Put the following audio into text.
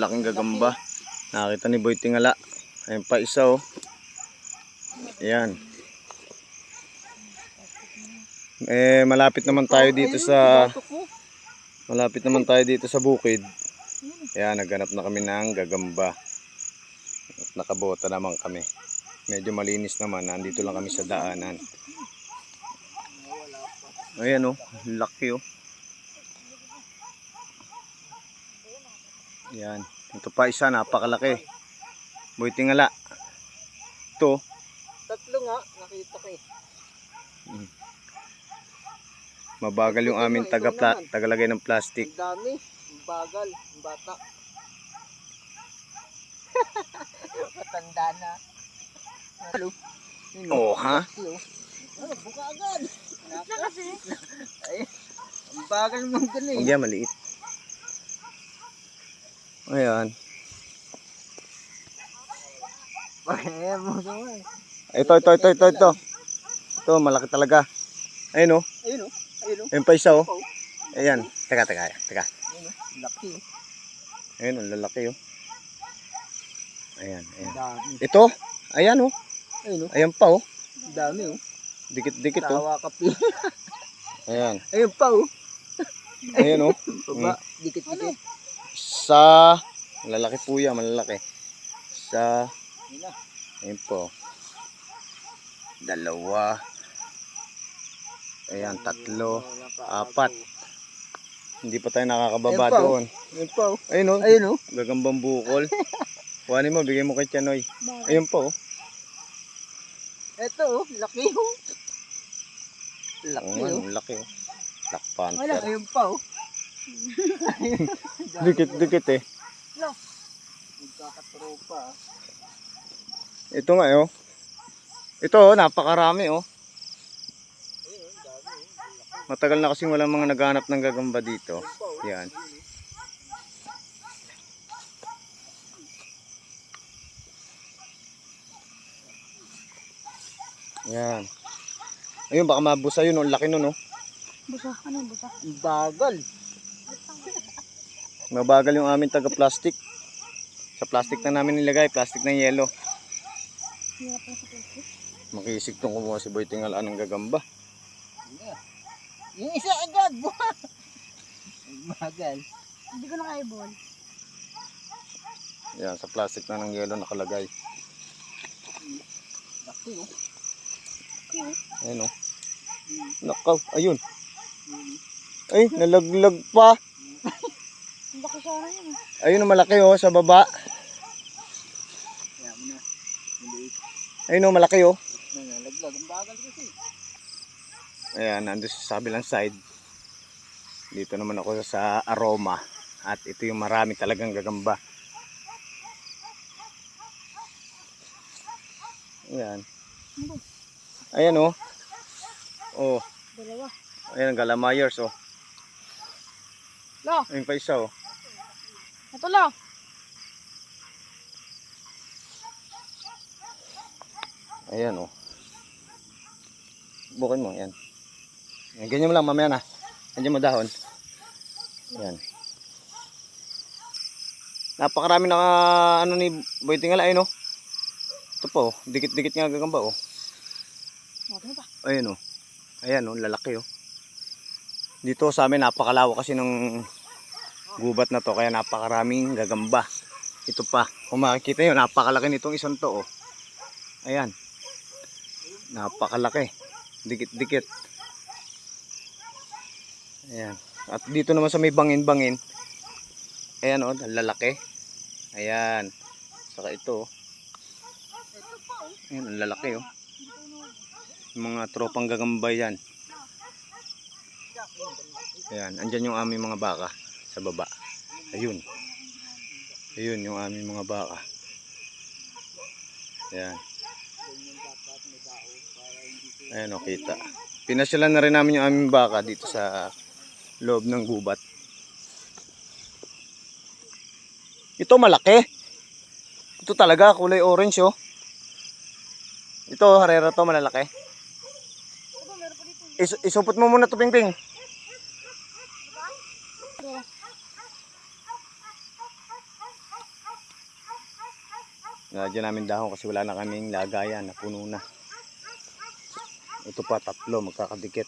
Laking gagamba. Nakita ni Boy Tingala. Ayun pa isa oh. Ayan. Eh, malapit naman tayo dito sa... Malapit naman tayo dito sa bukid. Ayan, naghanap na kami ng gagamba. At nakabota naman kami. Medyo malinis naman. Nandito lang kami sa daanan. Ayan oh, laki oh. Yan. Ito pa isa, napakalaki. Boy tingala. Ito, Tatlo nga, nakita ko eh. mabagal yung aming taga -pla tagalagay ng plastic. Ang dami, bagal, bata. Matanda na. Hello. Oh, ha? Ano, buka agad. Kasi. Ay, ang bagal mong Huwag galing. yan, maliit. Ayan. Naman? Ito, ito, ito, ito, ito. Ito, malaki talaga. Ayun oh. Ayun o, ayun o. Ayun pa isa oh. Ayan. Teka, teka, teka. Ayun o, laki o. Ayun, ang lalaki oh. Ayan, ayan. Ito, ayan oh. Ayun o, Ayan pa oh. dami o. Dikit-dikit oh. Tawa ka. Ayan. Ayun pa o. Ayan oh. Baba, dikit-dikit. Sa malalaki po yan, malalaki. Sa Ayun ayun po. Dalawa. Ayan, tatlo. apat. Hindi pa tayo nakakababa Ayun pa, oh. doon. Ayun pa o. Ayun oh, Ayun o. gagambang bukol. Kuhanin mo, bigay mo kay Chanoy. Ayun po. Oh. Ito o, laki o. Laki o. laki oh. Black Wala, ayun pa o. Dikit-dikit eh. Magkakatropa. ah. Ito nga eh, oh. Ito oh, napakarami oh. Matagal na kasing walang mga naghanap ng gagamba dito. Yan. Yan. Ayun, baka mabusa yun. oh. Ang laki nun, oh. Busa, ano yung busa? Bagal. Mabagal yung aming taga-plastic. Sa plastic na namin nilagay. Plastic ng yelo. Plastic. Makisig tong kumuha si Boy Tingal anong gagamba. Yung isa agad, bagal. Hindi ko na kaya ball. Yan, sa plastic na ng yelo nakalagay. Laki o. Ayun, oh. Nakaw, ayun. Ay, nalaglag pa. Laki sana yun. eh. Ayun, ang malaki, oh, sa baba. Kaya mo na. Maliit Ayun, oh, malaki, oh. na nalaglag. Ang bagal kasi. Ayan, nandun sa kabilang side. Dito naman ako sa aroma. At ito yung marami talagang gagamba. Ayan. Ayan oh. Oh, Dalawa. ayan ang galamayers oh. Lo, Ayun pa isa oh. Ito lo. Ayan oh. Bukin mo, ayan. Ayan, Ganyan mo lang mamaya na. Ganyan mo dahon. Ayan. Napakarami na ano ni Boy Tingala ayun oh. Ito po, oh. dikit-dikit nga gagamba oh. Ayun oh. Ayan oh, lalaki oh. Dito sa amin napakalawak kasi ng gubat na to kaya napakaraming gagamba. Ito pa, kung makikita nyo, napakalaki nitong isang to oh. Ayan. Napakalaki. Dikit-dikit. Ayan. At dito naman sa may bangin-bangin. Ayan oh, ang lalaki. Ayan. Saka ito oh. Ayan, ang lalaki oh. Mga tropang gagamba yan. Ayan, andyan yung aming mga baka sa baba. Ayun. Ayun yung aming mga baka. Ayan. Ayan o, kita. Pinasyalan na rin namin yung aming baka dito sa loob ng gubat. Ito malaki. Ito talaga, kulay orange oh. Ito, harera to, malalaki. Is isupot mo muna to, Ping Ping. Nalagyan namin dahon kasi wala na kaming lagayan na puno na. Ito pa tatlo magkakadikit.